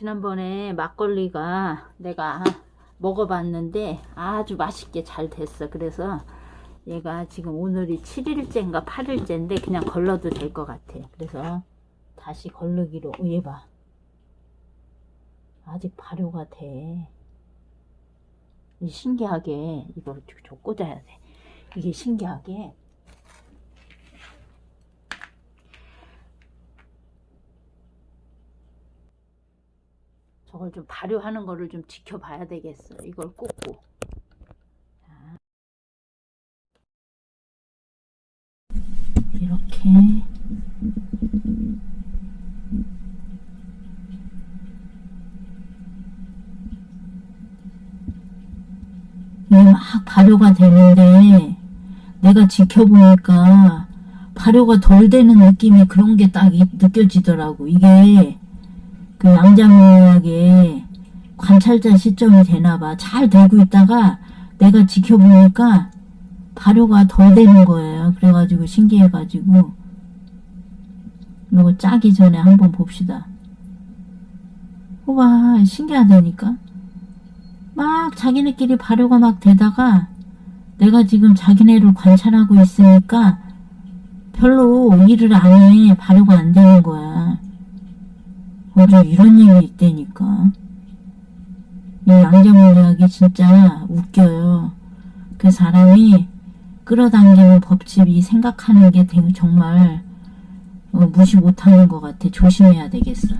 지난번에 막걸리가 내가 먹어봤는데 아주 맛있게 잘 됐어. 그래서 얘가 지금 오늘이 7일째인가 8일째인데 그냥 걸러도 될 것 같아. 그래서 다시 걸르기로. 어, 얘 봐. 아직 발효가 돼. 이 신기하게 이걸 좀 꽂아야 돼. 이게 신기하게 저걸 좀 발효하는 거를 좀 지켜봐야 되겠어. 이걸 꽂고. 자. 이렇게 이게 막 발효가 되는데 내가 지켜보니까 발효가 덜 되는 느낌이 그런 게 딱 느껴지더라고. 이게 그 양장약의 관찰자 시점이 되나봐. 잘 되고 있다가 내가 지켜보니까 발효가 덜 되는 거예요. 그래가지고 신기해가지고 이거 짜기 전에 한번 봅시다. 호봐 신기하다니까. 막 자기네끼리 발효가 막 되다가 내가 지금 자기네를 관찰하고 있으니까 별로 일을 안 해. 발효가 안 되는 거야. 어제 이런 일이 있다니까. 이 양자물리학이 진짜 웃겨요. 그 사람이 끌어당기는 법칙이 생각하는 게 되게 정말 어, 무시 못하는 것 같아. 조심해야 되겠어.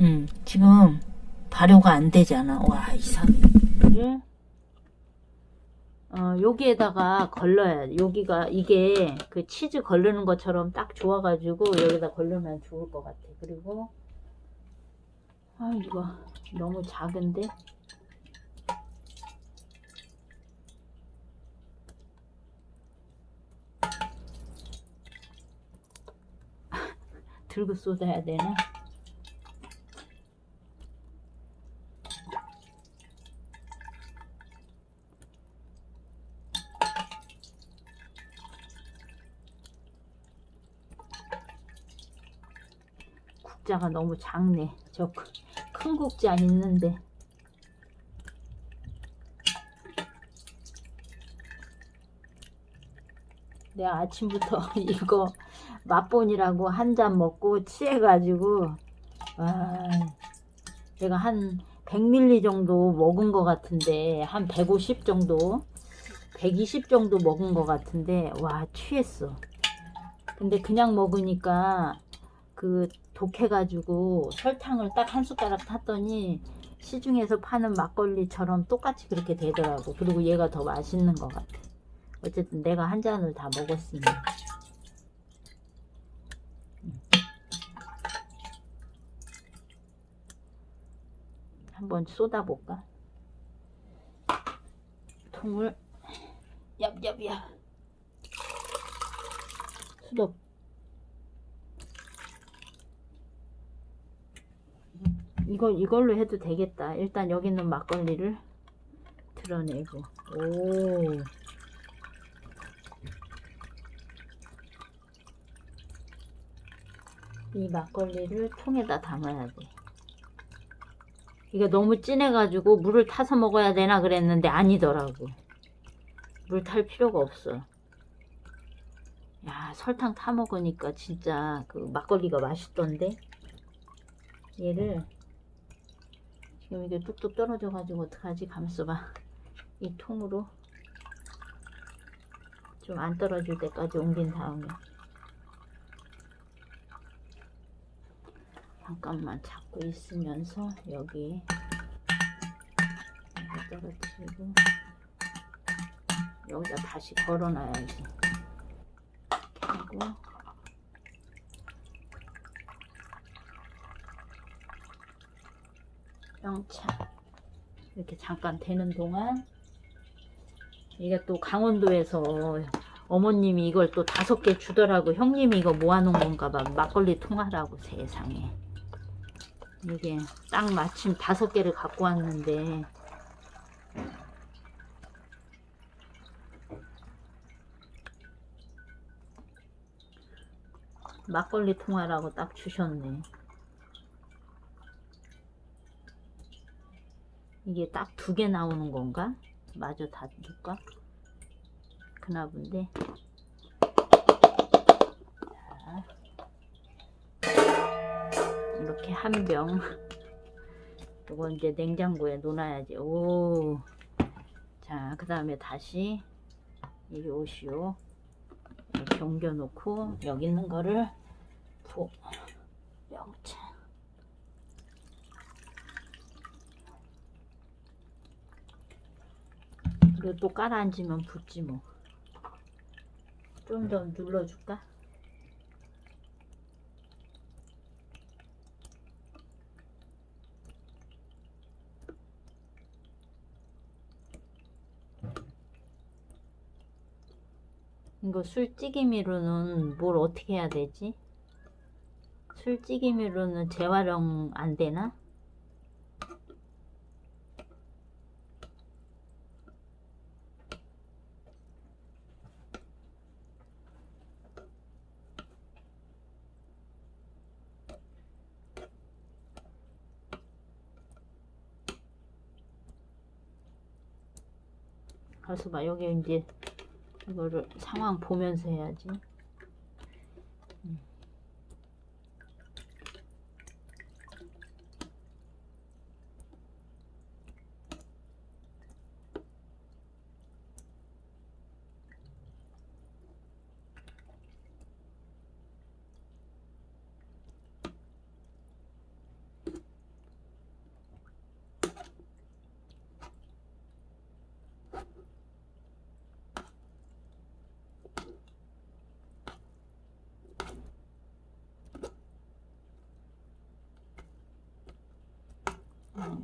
음, 지금 발효가 안 되잖아. 와, 이상. 을 어, 여기에다가 걸러야 돼. 여기가 이게 그 치즈 걸르는 것처럼 딱 좋아가지고 여기다 걸르면 좋을 것 같아. 그리고 아 이거 너무 작은데 들고 쏟아야 되나? 국자가 너무 작네. 저 큰 국자 있는데. 내가 아침부터 이거 맛본이라고 한 잔 먹고 취해가지고 와 내가 한 100ml 정도 먹은 것 같은데 한 150 정도 120 정도 먹은 것 같은데 와 취했어 근데 그냥 먹으니까 그 독해가지고 설탕을 딱 한 숟가락 탔더니 시중에서 파는 막걸리처럼 똑같이 그렇게 되더라고. 그리고 얘가 더 맛있는 것 같아. 어쨌든 내가 한 잔을 다 먹었으니 한번 쏟아볼까? 통을 얍얍얍. 수도 이거 이걸로 해도 되겠다. 일단 여기 있는 막걸리를 드러내고 오 이 막걸리를 통에다 담아야 돼. 이게 너무 진해가지고 물을 타서 먹어야 되나 그랬는데 아니더라고. 물 탈 필요가 없어. 야, 설탕 타 먹으니까 진짜 그 막걸리가 맛있던데. 얘를 지금 이게 뚝뚝 떨어져 가지고 어떡하지? 가만있어봐. 이 통으로 좀 안 떨어질 때까지 옮긴 다음에 잠깐만 잡고 있으면서 여기 떨어뜨리고 여기다 다시 걸어놔야지 하고 영차. 이렇게 잠깐 되는 동안 이게 또 강원도에서 어머님이 이걸 또 다섯 개 주더라고. 형님이 이거 모아놓은 건가 봐. 막걸리 통하라고 세상에. 이게 딱 마침 다섯 개를 갖고 왔는데. 막걸리 통하라고 딱 주셨네 이게 딱 두 개 나오는 건가? 마저 다 줄까? 그나 본데. 자, 이렇게 한 병. 이거 이제 냉장고에 놓아야지. 오. 자, 그 다음에 다시 이리 오시오. 이렇게 옮겨놓고 여기 있는 거를 부어. 명차. 이거 또 깔아앉으면 붙지 뭐. 좀 더 눌러줄까? 이거 술찌개미로는 뭘 어떻게 해야 되지? 술찌개미로는 재활용 안 되나? 가서 봐 여기 이제 이거를 상황 보면서 해야지. 음.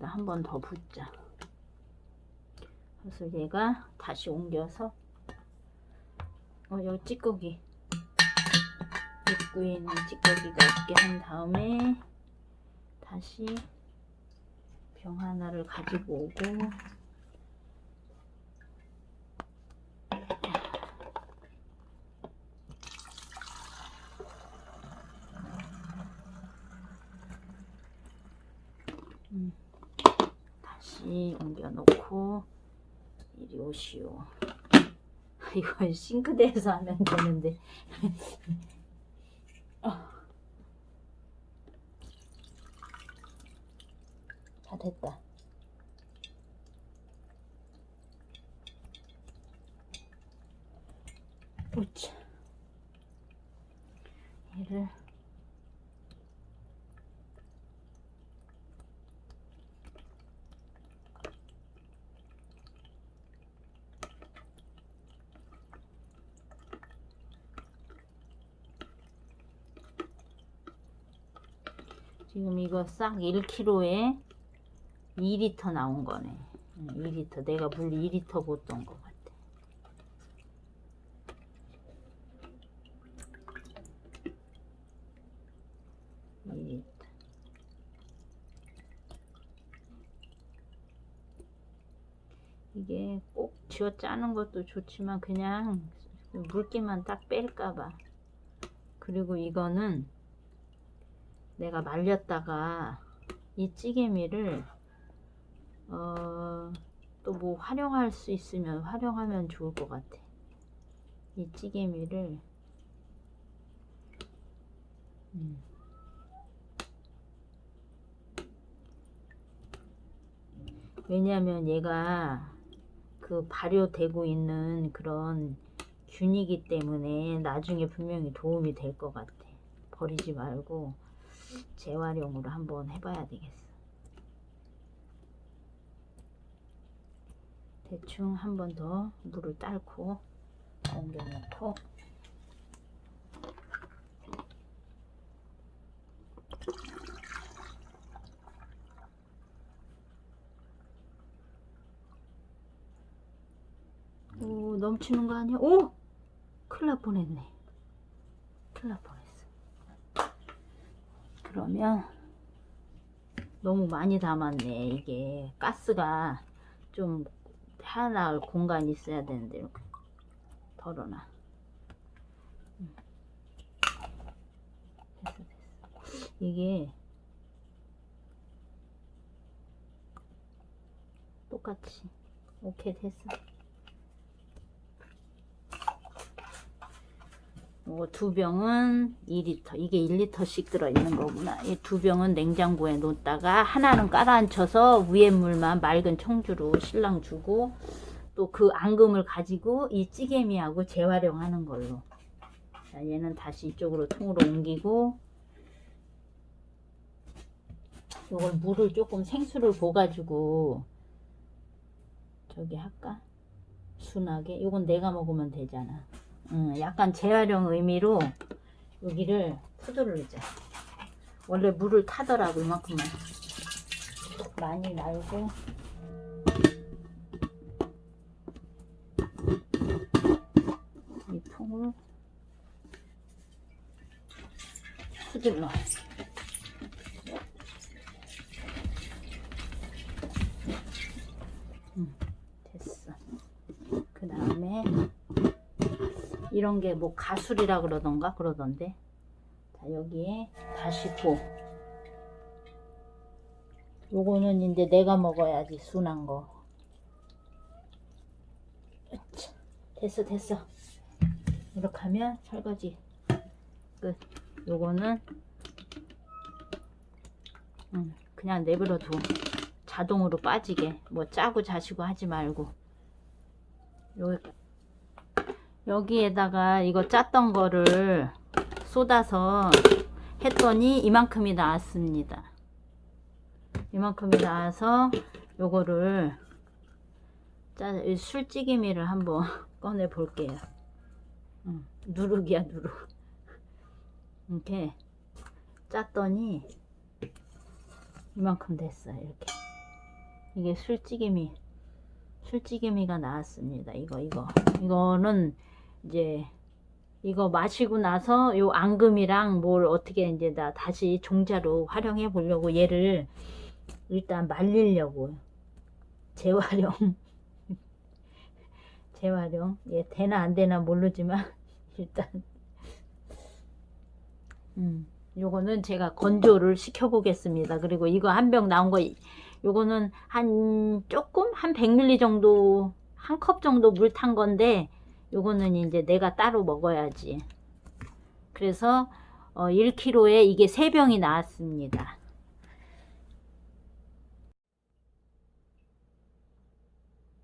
한 번더 붓자. 그래서 얘가 다시 옮겨서 어 여기 찌꺼기. 입구에 있는 찌꺼기가 없게 한 다음에 다시 병 하나를 가지고 오고 음. 다시 옮겨 놓고 이리 오시오. 이거 싱크대에서 하면 되는데. 어. 다 됐다. 오차. 얘를 지금 이거 싹 1kg에 2리터 나온 거네. 2리터. 내가 물 2리터 붓던 것 같아. 이게 꼭 쥐어 짜는 것도 좋지만 그냥 물기만 딱 뺄까봐. 그리고 이거는 내가 말렸다가 이 찌개미를 어, 또 뭐 활용할 수 있으면 활용하면 좋을 것 같아. 이 찌개미를 음. 왜냐하면 얘가 그 발효되고 있는 그런 균이기 때문에 나중에 분명히 도움이 될 것 같아. 버리지 말고 재활용으로 한번 해봐야 되겠어. 대충 한 번 더 물을 딸고 옮겨 놓고 오 넘치는 거 아니야? 오! 큰일 날 뻔했네 큰일 날 뻔했어 그러면 너무 많이 담았네. 이게 가스가 좀 하나 공간이 있어야 되는데 이렇게 덜어놔. 됐어 됐어. 이게 똑같이. 오케이 됐어 요거 두 병은 2리터 이게 1리터씩 들어있는 거구나. 이 두 병은 냉장고에 놓다가 하나는 깔아앉혀서 위에 물만 맑은 청주로 신랑 주고 또 그 앙금을 가지고 이 찌개미하고 재활용하는 걸로. 자, 얘는 다시 이쪽으로 통으로 옮기고 요걸 물을 조금 생수를 부어가지고 저기 할까? 순하게? 요건 내가 먹으면 되잖아 음, 약간 재활용 의미로 여기를 푸드르자 원래 물을 타더라고 이만큼만. 많이 말고. 이 통을 푸들러 음, 됐어 그 다음에 이런 게 뭐 가술이라 그러던가? 그러던데. 자 여기에 다시포 요거는 이제 내가 먹어야지 순한 거. 됐어 됐어. 이렇게 하면 설거지 끝. 요거는 음, 그냥 내버려 둬. 자동으로 빠지게. 뭐 짜고 자시고 하지 말고. 요 여기에다가 이거 짰던 거를 쏟아서 했더니 이만큼이 나왔습니다. 이만큼이 나와서 요거를 술찌개미를 한번 꺼내 볼게요. 음, 누룩이야 누룩. 이렇게 짰더니 이만큼 됐어요. 이렇게 이게 술찌개미 술찌개미가 나왔습니다. 이거 이거 이거는 이제 이거 마시고 나서 요 앙금이랑 뭘 어떻게 이제 나 다시 종자로 활용해 보려고 얘를 일단 말리려고. 재활용. 재활용. 얘 되나 안 되나 모르지만 일단. 음 요거는 제가 건조를 시켜 보겠습니다. 그리고 이거 한 병 나온 거 요거는 한 조금? 한 100ml 정도 한 컵 정도 물 탄 건데 요거는 이제 내가 따로 먹어야지. 그래서 어 1kg에 이게 3병이 나왔습니다